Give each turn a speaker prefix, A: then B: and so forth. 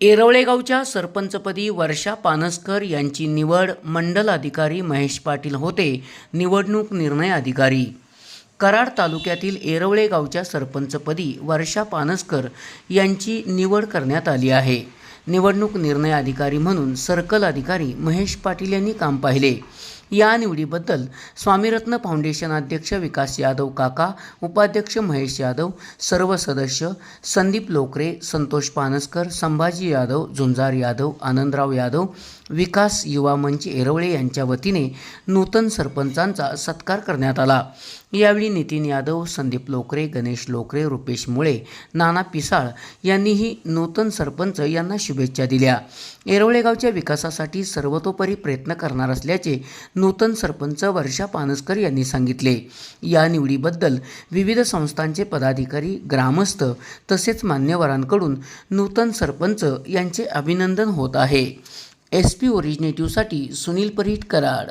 A: येरवळेगावच्या सरपंचपदी वर्षा पानसकर यांची निवड मंडल अधिकारी महेश पाटील होते निवडणूक निर्णय अधिकारी. कराड तालुक्यातील येरवळे गावच्या सरपंचपदी वर्षा पानसकर यांची निवड करण्यात आली आहे. निवडणूक निर्णय अधिकारी म्हणून सर्कल अधिकारी महेश पाटील यांनी काम पाहिले. या निवडीबद्दल स्वामीरत्न फाउंडेशन अध्यक्ष विकास यादव काका उपाध्यक्ष महेश यादव सर्व सदस्य संदीप लोकरे संतोष पानसकर संभाजी यादव झुंजार यादव आनंदराव यादव विकास युवा मंच येरवळे यांच्या वतीने नूतन सरपंचांचा सत्कार करण्यात आला. यावेळी नितीन यादव संदीप लोकरे गणेश लोकरे रुपेश मुळे नाना पिसाळ यांनीही नूतन सरपंच यांना शुभेच्छा दिल्या. येरवळे गावच्या विकासासाठी सर्वतोपरी प्रयत्न करणार असल्याचे नूतन सरपंच वर्षा पानसकर यांनी सांगितले. या निवडीबद्दल विविध संस्थांचे पदाधिकारी ग्रामस्थ तसेच मान्यवरांकडून नूतन सरपंच यांचे अभिनंदन होत आहे. एस पी ओरिजिनेटिव्हसाठी सुनील परीट कराड